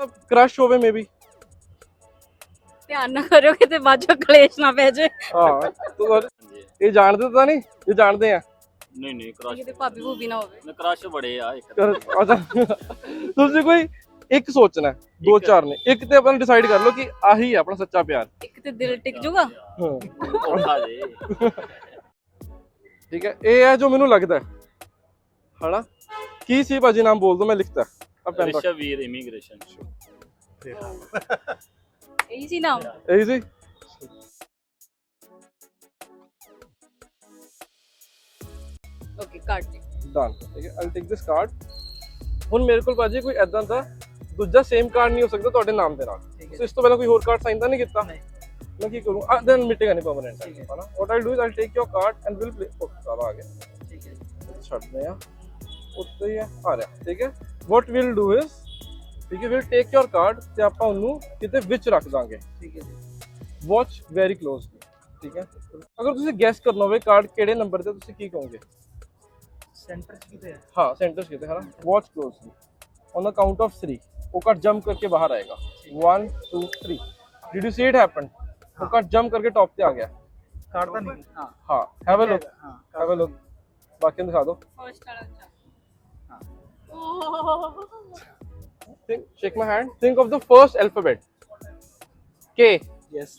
Crush ਹੋਵੇ maybe ਧਿਆਨ ਨਾ ਕਰਿਓ ਕਿਤੇ ਬਾਜੋ ਕਲੇਸ਼ ਨਾ ਪੈ ਜਾਏ ਹਾਂ ਤੂੰ ਇਹ ਜਾਣਦੇ ਤਾਂ ਨਹੀਂ? ਇਹ ਜਾਣਦੇ ਆ। ਨਹੀਂ ਨਹੀਂ ਕ੍ਰਸ਼ ਕਿਤੇ ਭਾਬੀ ਭੂਬੀ ਨਾ ਹੋਵੇ। ਨਾ ਕ੍ਰਸ਼ ਬੜੇ ਆ ਇੱਕ। ਕਰ- ਅੱਛਾ। ਤੁਸੀਂ ਕੋਈ ਇੱਕ ਸੋਚਣਾ ਦੋ। ਚਾਰ ਨੇ। ਇੱਕ ਤੇ ਆਪਾਂ ਡਿਸਾਈਡ ਕਰ ਲਓ ਕਿ ਆਹੀ ਹੈ ਆਪਣਾ ਸੱਚਾ ਪਿਆਰ। ਇੱਕ ਤੇ ਦਿਲ ਟਿਕ ਜੂਗਾ? ਹਾਂ। ਜੇ। ਠੀਕ ਹੈ ਇਹ ਹੈ ਜੋ ਮੈਨੂੰ ਲੱਗਦਾ ਹੈ। ਹਨਾ ਕੀ ਸੀ ਭਾਜੀ? ਨਾਮ ਬੋਲ ਦੋ ਮੈਂ ਲਿਖਤਾ। ਆ ਪੈਨ ਰੱਖ ਰਿਸ਼ਵ ਵੀਰ ਇਮੀਗ੍ਰੇਸ਼ਨ ਇਹੀ ਸੀ ਨਾਮ ਇਹੀ ਸੀ? ਓਕੇ ਕਾਰਡ ਡਨ ਠੀਕ ਹੈ। ਆਈ ਟੇਕ ਦਿਸ ਕਾਰਡ ਹੁਣ ਮੇਰੇ ਕੋਲ ਭਾਜੀ ਕੋਈ ਐਦਾਂ ਦਾ ਦੂਜਾ ਸੇਮ ਕਾਰਡ ਨਹੀਂ ਹੋ ਸਕਦਾ ਤੁਹਾਡੇ ਨਾਮ ਦੇ ਨਾਲ। ਸੋ ਇਸ ਤੋਂ ਪਹਿਲਾਂ ਕੋਈ ਹੋਰ ਕਾਰਡ ਸਾਈਨ ਤਾਂ ਨਹੀਂ ਕੀਤਾ? ਮੈਂ ਕੀ ਕਰੂੰ? ਆ ਦੈਨ ਮਿਟੇਗਾ ਨਹੀਂ ਪਰਮਨੈਂਟ ਹੈ। ਨਾ what I do is I take your card and will play okay ਸਾਰਾ ਆ ਗਿਆ। ਠੀਕ ਹੈ। ਛੱਡਦੇ ਆ। ਉੱਤੇ ਹੀ ਆ ਰਿਹਾ ਠੀਕ ਹੈ? ਵਾਟ ਵਿਲ ਡੂ ਇਜ਼ ਠੀਕ ਹੈ ਵਿਲ ਟੇਕ ਯੋਰ ਕਾਰਡ ਤੇ ਆਪਾਂ ਉਹਨੂੰ ਕਿਤੇ ਵਿੱਚ ਰੱਖ ਦਾਂਗੇ ਠੀਕ ਹੈ ਜੀ ਵਾਚ ਵੈਰੀ ਕਲੋਜ਼ਲੀ ਠੀਕ ਹੈ ਅਗਰ ਤੁਸੀਂ ਗੈਸ ਕਰਨਾ ਹੋਵੇ ਕਾਰਡ ਕਿਹੜੇ ਨੰਬਰ ਤੇ ਤੁਸੀਂ ਕੀ ਕਹੋਗੇ ਸੈਂਟਰ ਚ ਕਿਤੇ ਹੈ हाँ सेंटर कितने है ना watch closely on the count of three वो कार्ड जंप करके बाहर आएगा one two three did you see it happen वो कार्ड जंप करके टॉप पे आ गया ਕਾਰਡ ਤਾਂ ਨਹੀਂ ਹਾਂ हाँ हैव अ लुक ਹਾਂ हैव अ लुक बाकी दिखा दो ਫਸਟ वाला ਹਾਂ Think, shake my hand. Think of the first alphabet. K. Yes.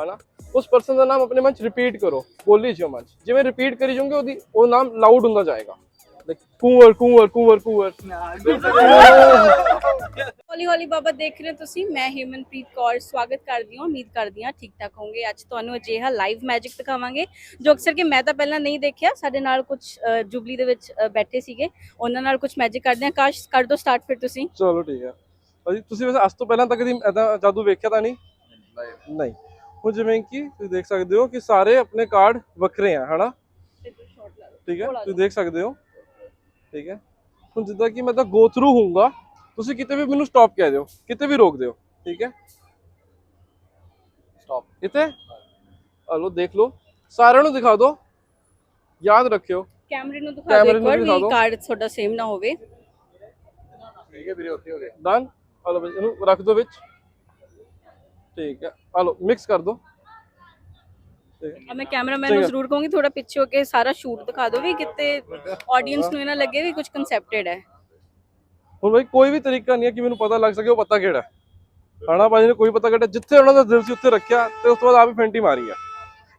ਹਨਾ ਉਸ ਪਰਸਨ ਦਾ ਨਾਮ ਆਪਣੇ ਮਨ ਚ ਰਿਪੀਟ ਕਰੋ ਬੋਲੀ ਜਾਓ ਮਨ ਚ ਜਿਵੇਂ ਰਿਪੀਟ ਕਰੀ ਜਾਓਗੇ ਉਹਦੀ ਉਹ ਨਾਮ ਲਾਊਡ ਹੁੰਦਾ ਜਾਏਗਾ ਕੁੰਵਰ ਕੁੰਵਰ ਕੁੰਵਰ ਕੁੰਵਰ। ਹੌਲੀ ਹੌਲੀ ਬਾਬਾ ਦੇਖ ਰਹੇ ਹੋ ਤੁਸੀਂ ਮੈਂ ਹਿਮਨਪ੍ਰੀਤ ਕੌਰ ਸਵਾਗਤ ਕਰਦੀ ਹਾਂ ਉਮੀਦ ਕਰਦੀ ਹਾਂ ਠੀਕ ਠਾਕ ਹੋਵੋਗੇ। ਅੱਜ ਤੁਹਾਨੂੰ ਅਜਿਹਾ ਲਾਈਵ ਮੈਜਿਕ ਦਿਖਾਵਾਂਗੇ ਜੋ ਅਕਸਰ ਕਿ ਮੈਂ ਤਾਂ ਪਹਿਲਾਂ ਨਹੀਂ ਦੇਖਿਆ ਸਾਡੇ ਨਾਲ ਕੁਝ ਜੁਬਲੀ ਦੇ ਵਿੱਚ ਅ, ਬੈਠੇ ਸੀਗੇ। ਉਹਨਾਂ ਨਾਲ ਕੁਝ ਮੈਜਿਕ ਕਰਦੇ ਹਾਂ। ਕਾਸ਼ ਕਰ ਦੋ ਸਟਾਰਟ ਫਿਰ ਤੁਸੀਂ। ਚਲੋ ਠੀਕ ਹੈ। ਭਾਜੀ ਤੁਸੀਂ ਵੈਸੇ ਅੱਜ ਤੋਂ ਪਹਿਲਾਂ ਤਾਂ ਕਦੀ ਐਦਾ ਜਾਦੂ ਵੇਖਿਆ ਤਾਂ ਨਹੀਂ? ਨਹੀਂ। ਹੁਣ ਜਿਵੇਂ ਕਿ ਤੁਸੀਂ ਦੇਖ ਸਕਦੇ ਹੋ ਕਿ ਸਾਰੇ ਆਪਣੇ ਕਾਰਡ ਵੱਖਰੇ ਆ ਹਨਾ? ਠੀਕ ਹੈ? ਤੁਸੀਂ ਦੇਖ ਸਕਦੇ ਹੋ ਠੀਕ ਹੈ? ਹੁਣ ਜਿੱਦਾਂ ਕਿ ਮੈਂ ਤਾਂ ਗੋ ਥਰੂ ਹੋਊਂਗਾ ਤੁਸੀਂ ਕਿਤੇ ਵੀ ਮੈਨੂੰ ਸਟਾਪ ਕਹਿ ਦਿਓ ਕਿਤੇ ਵੀ ਰੋਕ ਦਿਓ ਠੀਕ ਹੈ? ਸਟਾਪ ਇੱਥੇ? ਹਲੋ ਦੇਖ ਲਓ ਸਾਰਿਆਂ ਨੂੰ ਦਿਖਾ ਦਿਓ ਯਾਦ ਰੱਖਿਓ। ਕੈਮਰੇ ਨੂੰ ਦਿਖਾ ਦਿਓ ਇੱਕ ਵਾਰ ਵੀ। ਕਾਰਡ ਤੁਹਾਡਾ ਸੇਮ ਨਾ ਹੋਵੇ। ਠੀਕ ਹੈ ਵੀਰੇ ਉੱਥੇ ਹੋ ਗਿਆ। ਡਨ ਹਲੋ ਇਹਨੂੰ ਰੱਖ ਦਿਓ ਵਿੱਚ। ਠੀਕ ਹੈ। ਹਲੋ ਮਿਕਸ ਕਰ ਦਿਓ। ਆ ਮੈਂ ਕੈਮਰਾਮੈਨ ਨੂੰ। ਜ਼ਰੂਰ ਕਹੂੰਗੀ ਥੋੜਾ ਪਿੱਛੇ ਹੋ ਕੇ ਸਾਰਾ ਸ਼ੂਟ ਦਿਖਾ ਦਿਓ ਵੀ ਕਿਤੇ ਆਡੀਅנס ਨੂੰ ਇਹ ਨਾ ਲੱਗੇ ਵੀ ਕੁਝ ਕਨਸੈਪਟਡ ਹੈ। ਹੁਣ ਬਈ ਕੋਈ ਵੀ ਤਰੀਕਾ ਨਹੀਂ ਹੈ ਕਿ ਮੈਨੂੰ ਪਤਾ ਲੱਗ ਸਕੇ ਉਹ ਪਤਾ ਕਿਹੜਾ ਹਣਾ ਭਾਜੀ ਨੇ ਕੋਈ ਪਤਾ ਕਿਹੜਾ ਜਿੱਥੇ ਉਹਨਾਂ ਦਾ ਦਿਲ ਸੀ ਉੱਥੇ ਰੱਖਿਆ ਤੇ ਉਸ ਤੋਂ ਬਾਅਦ ਆਪ ਹੀ ਫੈਂਟੀ ਮਾਰੀ ਆ।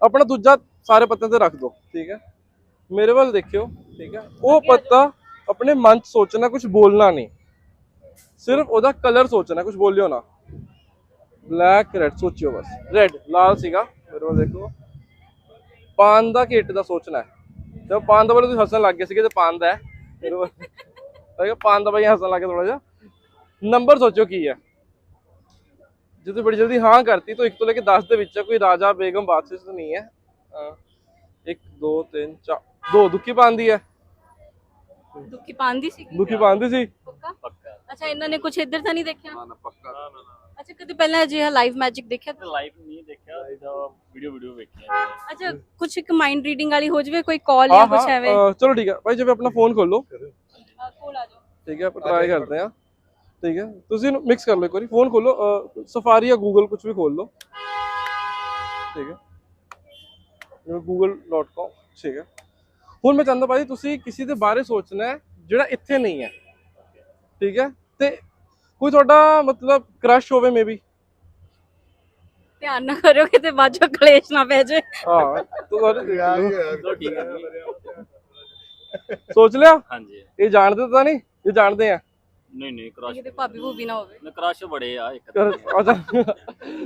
ਆਪਣਾ ਦੂਜਾ ਸਾਰੇ ਪੱਤਿਆਂ ਤੇ ਰੱਖ ਦਿਓ ਠੀਕ ਹੈ? ਮੇਰੇ ਵੱਲ ਦੇਖਿਓ ਠੀਕ ਹੈ? ਉਹ ਪੱਤਾ ਆਪਣੇ ਮਨ ਚ ਸੋਚਣਾ ਕੁਝ ਬੋਲਣਾ ਨਹੀਂ। ਸਿਰਫ ਉਹਦਾ ਕਲਰ ਸੋਚਣਾ ਕੁਝ ਬੋਲਿਓ ਨਾ। ਬਲੈਕ ਰੈਡ ਸੋਚਿਓ ਬਸ। ਰੈਡ ਲਾਲ ਸੀਗਾ। ਮੇਰੇ ਵੱਲ ਦੇਖੋ। ਪਾਨ ਦਾ ਕਿੱਟ ਦਾ ਸੋਚਣਾ ਹੈ। ਜਦ ਪਾਨ ਦਾ ਵਾਲੇ ਤੁਸੀਂ ਹੱਸਣ ਲੱਗ ਗਏ ਸੀਗੇ ਤੇ ਪਾਨ ਦਾ ਹੈ ਪਾਨ ਦਾ ਬਾਈ ਹੱਸਣ ਲੱਗੇ ਥੋੜਾ ਜਿਹਾ। ਨੰਬਰ ਸੋਚੋ ਕੀ ਹੈ। ਜੇ ਤੁਸੀਂ ਬੜੀ ਜਲਦੀ ਹਾਂ ਕਰਤੀ ਤਾਂ 1 ਤੋਂ ਲੈ ਕੇ 10 ਦੇ ਵਿੱਚ ਕੋਈ ਰਾਜਾ ਬੇਗਮ ਬਾਦਸ਼ਾਹ ਤਾਂ ਨਹੀਂ ਹੈ। 1 2 3 4 ਦੋ ਦੁੱਖੀ ਪਾਉਂਦੀ ਹੈ। ਦੁੱਖੀ ਪਾਉਂਦੀ ਸੀ। ਦੁੱਖੀ ਪਾਉਂਦੀ ਸੀ। ਪੱਕਾ? ਪੱਕਾ ਅੱਛਾ ਇਹਨਾਂ ਨੇ ਕੁਝ ਇੱਧਰ ਤਾਂ ਨਹੀਂ ਦੇਖਿਆ? ਨਾ ਪੱਕਾ ਨਾ ਨਾ ਨਾ ਅੱਛਾ ਕਦੇ ਪਹਿਲਾਂ ਅਜਿਹਾ ਲਾਈਵ ਮੈਜਿਕ ਦੇਖਿਆ? ਲਾਈਵ ਨਹੀਂ ਦੇਖਿਆ ਇਹਦਾ ਵੀਡੀਓ ਵੀਡੀਓ ਵੇਖਿਆ ਅੱਛਾ ਕੁਝ ਇੱਕ ਮਾਈਂਡ ਰੀਡਿੰਗ ਵਾਲੀ ਹੋ ਜਵੇ ਕੋਈ ਕਾਲ ਜਾਂ ਕੁਝ ਐਵੇਂ? ਚਲੋ ਠੀਕ ਹੈ ਭਾਈ ਜਿਵੇਂ ਆਪਣਾ ਫੋਨ ਖੋਲੋ। ਹਾਂ, ਕੋਲ ਆ ਜਾਓ। ਠੀਕ ਹੈ ਆਪਾਂ ਟਰਾਈ ਕਰਦੇ ਹਾਂ। ਠੀਕ ਹੈ ਤੁਸੀਂ ਇਹਨੂੰ ਮਿਕਸ ਕਰ ਲਓ ਇੱਕ ਵਾਰੀ। ਫੋਨ ਖੋਲੋ ਸਫਾਰੀ ਜਾਂ ਗੂਗਲ ਕੁਝ ਵੀ ਖੋਲ ਲਓ। ਠੀਕ ਹੈ ਜਿਵੇਂ google.com ਠੀਕ ਹੈ ਹੁਣ ਮੈਂ ਚਾਹੁੰਦਾ ਭਾਜੀ ਤੁਸੀਂ ਕਿਸੇ ਦੇ ਬਾਰੇ ਸੋਚਣਾ ਹੈ ਜਿਹੜਾ ਇੱਥੇ ਨਹੀਂ ਹੈ। ਠੀਕ ਹੈ ਤੇ ਕੋਈ ਤੁਹਾਡਾ ਮਤਲਬ ਕ੍ਰਸ਼ ਹੋਵੇ ਮੇਬੀ ਧਿਆਨ ਨਾ ਕਰਿਓ ਕਿਤੇ ਬਾਜੋ ਕਲੇਸ਼ ਨਾ ਪੈ ਜਾਏ ਹਾਂ ਤੁਹਾਡੇ ਚਲੋ ਠੀਕ ਹੈ। ਸੋਚ ਲਿਆ? ਹਾਂਜੀ। ਇਹ ਜਾਣਦੇ ਤਾਂ ਨਹੀਂ? ਇਹ ਜਾਣਦੇ ਆ? ਨਹੀਂ ਨਹੀਂ ਕ੍ਰਸ਼ ਕਿਤੇ ਭਾਬੀ ਭੂਬੀ ਨਾ ਹੋਵੇ। ਨਾ ਕ੍ਰਸ਼ ਬੜੇ ਆ ਇੱਕ ਕਰ- ਅੱਛਾ।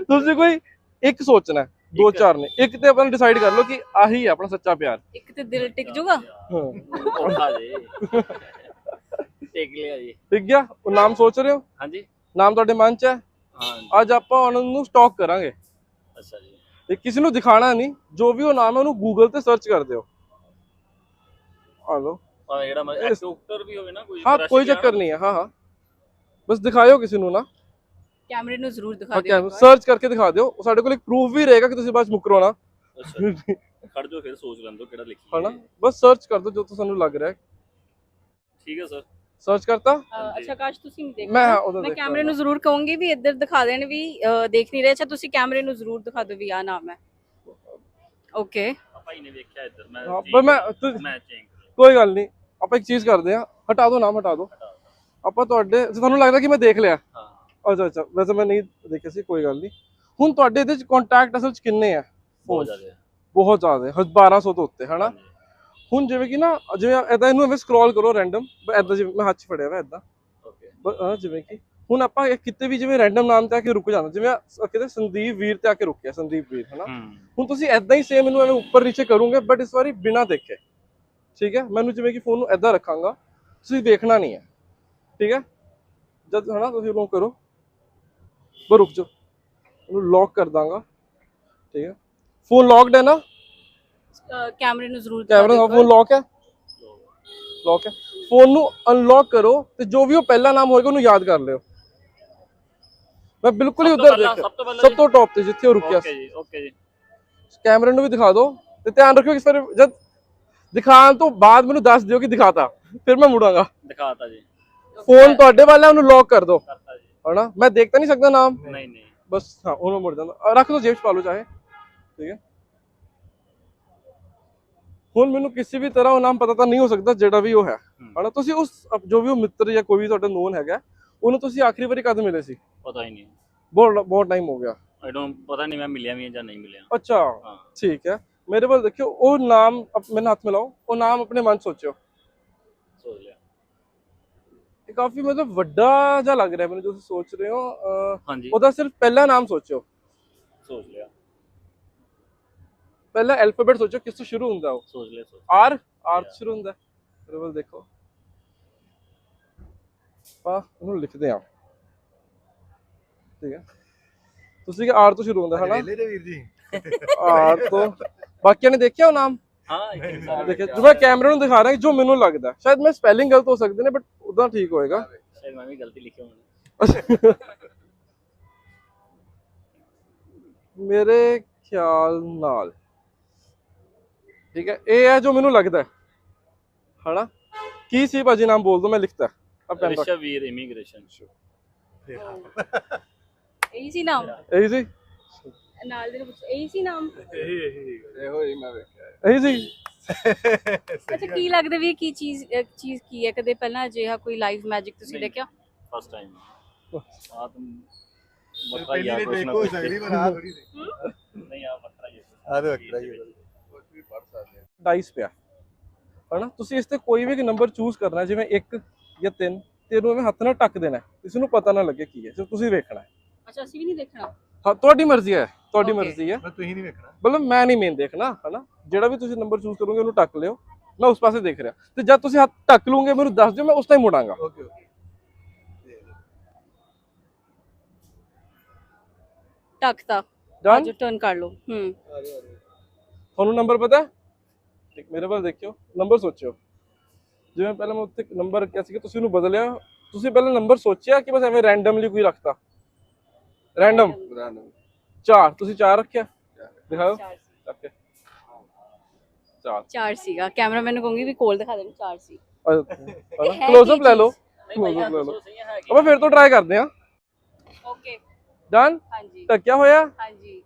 ਤੁਸੀਂ ਕੋਈ ਇੱਕ ਸੋਚਣਾ ਹੈ, ਦੋ ਇੱਕ। ਚਾਰ ਨੇ। ਇੱਕ ਤੇ ਆਪਾਂ ਡਿਸਾਈਡ ਕਰ ਲਓ ਕਿ ਆਹੀ ਹੈ ਆਪਣਾ ਸੱਚਾ ਪਿਆਰ। ਇੱਕ ਤੇ ਦਿਲ ਟਿਕ ਜੂਗਾ? ਹਾਂ। ਔਖਾ ਜੇ ਟੇਕ ਲਿਆ ਜੀ। ਠੀਕ ਗਿਆ ਉਹ ਨਾਮ ਸੋਚ ਰਹੇ ਹੋ? ਹਾਂਜੀ। ਨਾਮ ਤੁਹਾਡੇ ਮਨ 'ਚ ਹੈ? ਹਾਂ ਅੱਜ ਆਪਾਂ ਉਹਨਾਂ ਨੂੰ ਸਟਾਕ ਕਰਾਂਗੇ। ਅੱਛਾ ਜੀ। ਤੇ ਕਿਸੇ ਨੂੰ ਦਿਖਾਣਾ ਨਹੀਂ ਜੋ ਵੀ ਉਹ ਨਾਮ ਹੈ ਉਹਨੂੰ ਗੂਗਲ ਤੇ ਸਰਚ ਕਰ ਦਿਓ। ਆ ਲਓ। ਆ ਜਿਹੜਾ ਮੈਂ ਐਕਟਰ ਵੀ ਹੋਵੇ ਨਾ ਕੋਈ ਹਾਂ ਕੋਈ ਚੱਕਰ ਨਹੀਂ ਹੈ ਹਾਂ ਹਾਂ। ਬਸ ਦਿਖਾਇਓ ਕਿਸੇ ਨੂੰ ਨਾ। ਕੈਮਰੇ ਨੂੰ ਜ਼ਰੂਰ ਦਿਖਾ ਹਾਂ ਦਿਓ। ਸਰਚ ਕਰਕੇ ਦਿਖਾ ਦਿਓ। ਉਹ ਸਾਡੇ ਕੋਲ ਇੱਕ ਪ੍ਰੂਫ ਵੀ ਰਹੇਗਾ ਕਿ ਤੁਸੀਂ ਬਾਅਦ ਮੁਕਰੋ ਨਾ। ਅੱਛਾ ਖੜ ਜਾਓ ਫਿਰ ਸੋਚ ਲੈਂਦੋ ਕਿਹੜਾ ਲਿਖੀ ਹਨਾ? ਬਸ ਸਰਚ ਕਰ ਦਿਓ ਜੋ ਤੁਹਾਨੂੰ ਲੱਗ ਰਿਹਾ ਹੈ। ਠੀਕ ਹੈ ਸਰ ਸਰਚ ਕਰਤਾ? ਅ, ਅੱਛਾ ਕਾਸ਼ ਤੁਸੀਂ ਨਹੀਂ ਦੇਖ ਮੈਂ ਮੈਂ ਕੈਮਰੇ ਨੂੰ ਜ਼ਰੂਰ ਕਹੂੰਗੀ ਵੀ ਇੱਧਰ ਦਿਖਾ ਦੇਣ ਵੀ ਦੇਖ ਨਹੀਂ ਰਹੇ। ਅੱਛਾ ਤੁਸੀਂ ਕੈਮਰੇ ਨੂੰ ਜ਼ਰੂਰ ਦਿਖਾ ਦਿਓ ਵੀ ਆ ਨਾਮ ਹੈ। ਓਕੇ ਭਾਈ ਨੇ ਵੇਖਿਆ ਇੱਧਰ। ਮੈਂ ਪਰ ਮੈਂ ਮੈਂ ਚੇਂਜ ਕੋਈ ਗੱਲ ਨਹੀਂ। ਆਪਾਂ ਇੱਕ ਚੀਜ਼ ਕਰਦੇ ਆ ਹਟਾ ਦਿਓ ਨਾਮ ਹਟਾ ਦਿਓ। ਆਪਾਂ ਤੁਹਾਡੇ ਜੇ ਤੁਹਾਨੂੰ ਲੱਗਦਾ ਕਿ ਮੈਂ ਦੇਖ ਲਿਆ? ਹਾਂ। ਅੱਛਾ ਅੱਛਾ। ਵੈਸੇ ਮੈਂ ਨਹੀਂ ਦੇਖਿਆ ਸੀ ਕੋਈ ਗੱਲ ਨਹੀਂ। ਹੁਣ ਤੁਹਾਡੇ ਇਹਦੇ ਚ ਕੰਟੈਕਟ ਅਸਲ ਚ ਕਿੰਨੇ ਆ? ਬਹੁਤ ਜ਼ਿਆਦਾ। ਬਹੁਤ ਜ਼ਿਆਦਾ। ਹੈ 1200 ਤੋਂ ਉੱਤੇ ਹਨਾ। ਹੁਣ ਜਿਵੇਂ ਕਿ ਨਾ ਜਿਵੇਂ ਐਦਾਂ ਇਹਨੂੰ ਐਵੇਂ ਸਕਰੋਲ ਕਰੋ ਰੈਂਡਮ ਐਦਾਂ ਜਿਵੇਂ ਮੈਂ ਹੱਥ 'ਚ ਫੜਿਆ ਵਾ ਐਦਾਂ ਓਕੇ ਜਿਵੇਂ ਕਿ ਹੁਣ ਆਪਾਂ ਕਿਤੇ ਵੀ ਜਿਵੇਂ ਰੈਂਡਮ ਨਾਮ ਤੇ ਆ ਕੇ ਰੁਕ ਜਾਂਦਾ ਜਿਵੇਂ ਕਿਤੇ ਸੰਦੀਪ ਵੀਰ ਤੇ ਆ ਕੇ ਰੁਕਿਆ ਸੰਦੀਪ ਵੀਰ ਹਨਾ? ਹੁਣ ਤੁਸੀਂ ਐਦਾਂ ਹੀ ਸੇਮ ਇਹਨੂੰ ਐਵੇਂ ਉੱਪਰ ਨੀਚੇ ਕਰੋਗੇ ਬਟ ਇਸ ਵਾਰੀ ਬਿਨਾ ਦੇਖੇ। ਠੀਕ ਹੈ? ਮੈਨੂੰ ਜਿਵੇਂ ਕਿ ਫੋਨ ਨੂੰ ਐਦਾਂ ਰੱਖਾਂਗਾ ਤੁਸੀਂ ਦੇਖਣਾ ਨਹੀਂ ਹੈ। ਠੀਕ ਹੈ? ਜਦ ਹਨਾ ਤੁਸੀਂ ਉਹਨੂੰ ਕਰੋ। ਬਸ ਰੁਕ ਜਾਓ। ਉਹਨੂੰ ਲੌਕ ਕਰ ਦਾਂਗਾ। ਠੀਕ ਹੈ? ਫੋਨ ਲੌਕਡ ਹੈ ਨਾ? ਕੈਮਰੇ ਨੂੰ ਜ਼ਰੂਰ ਕੈਮਰਾ ਦਿਓ ਫੋਨ ਲੌਕ ਹੈ? ਲੌਕ ਹੈ। ਫੋਨ ਨੂੰ ਅਨਲੌਕ ਕਰੋ ਤੇ ਜੋ ਵੀ ਉਹ ਪਹਿਲਾ ਨਾਮ ਹੋਏਗਾ ਉਹਨੂੰ ਯਾਦ ਕਰ ਲਿਓ। ਮੈਂ ਬਿਲਕੁਲ ਹੀ ਉਧਰ ਦੇਖਿਆ। ਸਭ ਤੋਂ ਟੌਪ ਤੇ ਜਿੱਥੇ ਉਹ ਰੁਕਿਆ। ਓਕੇ ਜੀ ਓਕੇ ਜੀ। ਕੈਮਰੇ ਨੂੰ ਵੀ ਦਿਖਾ ਦਿਓ ਤੇ ਧਿਆਨ ਰੱਖਿਓ ਕਿ ਫਿਰ ਜਦ ਦਿਖਾਉਣ ਤੋਂ ਬਾਅਦ ਮੈਨੂੰ ਦੱਸ ਦਿਓ ਕਿ ਦਿਖਾਤਾ। ਫਿਰ ਮੈਂ ਮੁੜਾਂਗਾ। ਦਿਖਾਤਾ ਜੀ। ਫੋਨ ਤੁਹਾਡੇ ਵਾਲਾ ਉਹਨੂੰ ਲੌਕ ਕਰ ਦਿਓ। ਕਰਤਾ ਜੀ। ਹਨਾ? ਮੈਂ ਦੇਖ ਤਾਂ ਨਹੀਂ ਸਕਦਾ ਨਾਮ। ਨਹੀਂ ਨਹੀਂ। ਬਸ ਹਾਂ ਉਹਨੂੰ ਮੁੜ ਜਾਂਦਾ। ਰੱਖ ਦਿਓ ਜੇਬ 'ਚ ਪਾ ਲਓ ਚਾਹੇ। ਠੀਕ ਹੈ? ਹੁਣ ਮੈਨੂੰ ਕਿਸੇ ਵੀ ਤਰ੍ਹਾਂ ਉਹ ਨਾਮ ਪਤਾ ਤਾਂ ਨਹੀਂ ਹੋ ਸਕਦਾ ਜਿਹੜਾ ਵੀ ਉਹ ਹੈ। ਹਨਾ ਤੁਸੀਂ ਉਸ ਜੋ ਵੀ ਉਹ ਮਿੱਤਰ ਜਾਂ ਕੋਈ ਵੀ ਤੁਹਾਡਾ ਨੋਨ ਹੈਗਾ ਉਹਨੂੰ ਤੁਸੀਂ ਆਖਰੀ ਵਾਰੀ ਕਦ ਮਿਲੇ ਸੀ? ਪਤਾ ਹੀ ਨਹੀਂ। ਬਹੁਤ ਬਹੁਤ ਟਾਈਮ ਹੋ ਗਿਆ। ਆਈ ਡੋਨਟ ਪਤਾ ਨਹੀਂ ਮੈਂ ਮਿਲਿਆ ਵੀ ਜਾਂ ਨਹੀਂ ਮਿਲਿਆ। ਅੱਛਾ ਠੀਕ ਹੈ। ਮੇਰੇ ਵੱਲ ਦੇਖਿਓ ਉਹ ਨਾਮ ਮੇਰੇ ਹੱਥ ਮਿਲਾਓ ਉਹ ਨਾਮ ਆਪਣੇ ਮਨ ਸੋਚਿਓ। ਸੋਚ ਲਿਆ। ਇਹ ਕਾਫੀ ਮਤਲਬ ਵੱਡਾ ਜਿਹਾ ਲੱਗ ਰਿਹਾ ਮੈਨੂੰ ਜੋ ਤੁਸੀਂ ਸੋਚ ਰਹੇ ਹੋ ਹਾਂਜੀ। ਉਹਦਾ ਸਿਰਫ ਪਹਿਲਾ ਨਾਮ ਸੋਚਿਓ। ਸੋਚ ਲਿਆ। ਪਹਿਲਾ ਐਲਫਾਬੈਟ ਸੋਚੋ ਕਿਸ ਤੋਂ ਸ਼ੁਰੂ ਹੁੰਦਾ ਉਹ? ਸੋਚ ਲਿਆ ਸੋਚ ਆਰ ਆਰ ਤੋਂ ਸ਼ੁਰੂ ਹੁੰਦਾ। ਹੈ। ਮੇਰੇ ਵੱਲ ਦੇਖੋ। ਆਪਾਂ ਉਹਨੂੰ ਲਿਖਦੇ ਆ ਠੀਕ ਹੈ। ਤੁਸੀਂ ਕਿ ਆਰ ਤੋਂ ਸ਼ੁਰੂ ਹੁੰਦਾ ਹੈ ਨਾ ਵੇਲੇ ਦੇ ਵੀਰ ਜੀ। ਆਰ ਤੋਂ। ਬਾਕੀਆਂ ਨੇ ਦੇਖਿਆ ਉਹ ਨਾਮ? ਹਾਂ ਇੱਕ ਇਨਸਾਨ ਦੇਖਿਆ। ਜੋ ਮੈਂ ਕੈਮਰੇ ਨੂੰ ਦਿਖਾ ਰਿਹਾ ਜੋ ਮੈਨੂੰ ਲੱਗਦਾ। ਸ਼ਾਇਦ ਮੈਂ ਸਪੈਲਿੰਗ ਗਲਤ ਹੋ ਸਕਦੇ ਨੇ ਬਟ ਉਦਾਂ ਠੀਕ ਹੋਏਗਾ। ਸ਼ਾਇਦ ਮੈਂ ਵੀ ਗਲਤੀ ਲਿਖੀ ਹੋਣੀ। ਮੇਰੇ ਖਿਆਲ ਨਾਲ। ਠੀਕ ਹੈ ਇਹ ਹੈ ਜੋ ਮੈਨੂੰ ਲੱਗਦਾ ਹੈ। ਹਨਾ ਕੀ ਸੀ ਭਾਜੀ? ਨਾਮ ਬੋਲ ਦੋ ਮੈਂ ਲਿਖਤਾ ਆ ਪੈਨ ਰੱਖ। ਰਿਸ਼ਵ ਵੀਰ ਇਮੀਗ੍ਰੇਸ਼ਨ ਇਹੀ ਸੀ ਨਾਮ? ਇਹੀ ਸੀ? ਨਾਲ ਦੇ ਨੂੰ ਪੁੱਛ ਇਹੀ ਸੀ ਨਾਮ? ਇਹੀ ਇਹੀ ਇਹੋ। ਹੀ ਮੈਂ ਵੇਖਿਆ ਇਹੀ ਸੀ? ਅੱਛਾ ਕੀ ਲੱਗਦਾ ਵੀ ਕੀ ਚੀਜ਼ ਚੀਜ਼ ਕੀ ਹੈ? ਕਦੇ ਪਹਿਲਾਂ ਅਜਿਹਾ ਕੋਈ ਲਾਈਵ ਮੈਜਿਕ ਤੁਸੀਂ। ਦੇਖਿਆ? ਫਸਟ ਟਾਈਮ ਆ ਤੁਮ ਨਾ ਹੋ ਕੁਛ। ਸਕਦੀ ਪਰ ਆ ਥੋੜੀ ਨਹੀਂ ਆ ਵੱਖਰਾ ਹੀ ਆ। ਤਾਂ ਵੱਖਰਾ ਹੀ ਹੈ। ਕੁਝ ਵੀ ਪੜ ਸਕਦੇ ਡਾਈਸ ਪਿਆ। ਹਨਾ? ਤੁਸੀਂ ਇਸ ਤੇ ਕੋਈ ਵੀ ਇੱਕ ਨੰਬਰ ਚੂਜ਼ ਕਰਨਾ ਜਿਵੇਂ 1 ਜਾਂ 3 ਤੇ ਇਹਨੂੰ ਐਵੇਂ ਹੱਥ ਨਾਲ ਟੱਕ ਦੇਣਾ। ਕਿਸੇ ਨੂੰ ਪਤਾ ਨਾ ਲੱਗੇ ਕੀ ਹੈ। ਸਿਰਫ ਤੁਸੀਂ ਵੇਖਣਾ ਹੈ। ਅੱਛਾ ਅਸੀਂ ਵੀ ਨਹੀਂ ਦੇਖਣਾ। ਹਾਂ ਤੁਹਾਡੀ ਮਰਜ਼ੀ ਹੈ। ਤੁਹਾਡੀ. ਮਰਜ਼ੀ ਹੈ। ਮੈਂ ਤੁਸੀਂ ਨਹੀਂ ਵੇਖਣਾ। ਮਤਲਬ ਮੈਂ ਨਹੀਂ ਮੇਨ ਦੇਖਣਾ ਹਨਾ? ਜਿਹੜਾ ਵੀ ਤੁਸੀਂ ਨੰਬਰ ਚੂਜ਼ ਕਰੋਗੇ ਉਹਨੂੰ ਟੱਕ ਲਿਓ। ਮੈਂ ਉਸ ਪਾਸੇ ਦੇਖ ਰਿਹਾ। ਤੇ ਜਦ ਤੁਸੀਂ ਹੱਥ ਟੱਕ ਲਓਗੇ ਮੈਨੂੰ ਦੱਸ ਦਿਓ ਮੈਂ ਉਸ ਟਾਈਮ ਮੁੜਾਂਗਾ। ਓਕੇ ਓਕੇ ਟੱਕਤਾ। ਡਨ ਅੱਜ ਟਰਨ ਕਰ ਲਓ। ਹੂੰ। ਤੁਹਾਨੂੰ ਨੰਬਰ ਪਤਾ ਮੇਰੇ ਵੱਲ ਦੇਖਿਓ ਨੰਬਰ ਸੋਚਿਓ। ਜਿਵੇਂ ਪਹਿਲਾਂ ਮੈਂ ਉੱਥੇ ਨੰਬਰ ਰੱਖਿਆ ਸੀ ਕਿ ਤੁਸੀਂ ਉਹਨੂੰ ਬਦਲਿਆ। ਤੁਸੀਂ ਪਹਿਲਾਂ ਨੰਬਰ ਸੋਚਿਆ ਕਿ ਬਸ ਐਵੇਂ ਰੈਂਡਮਲੀ ਕੋਈ ਰੱਖਤਾ? ਰੈਂਡਮ ਰੈਂਡਮ ਚਾਰ। ਤੁਸੀਂ ਚਾਰ ਰੱਖਿਆ? ਦਿਖਾਓ। ਓਕੇ। ਚਾਰ। ਚਾਰ ਸੀਗਾ। ਕੈਮਰਾਮੈਨ ਨੂੰ ਕਹੂੰਗੀ ਵੀ ਕੋਲ ਦਿਖਾ ਦੇਣ ਚਾਰ ਸੀ। ਕਲੋਜ਼ ਕੀ ਅਪ ਲੈ ਲਓ। Close up ਲੈ ਆ ਲਓ। ਆਪਾਂ ਫਿਰ ਤੋਂ ਟਰਾਈ ਕਰਦੇ ਹਾਂ। ਓਕੇ ਡਨ ਹਾਂਜੀ। ਟੱਕਿਆ ਹੋਇਆ? ਹਾਂਜੀ।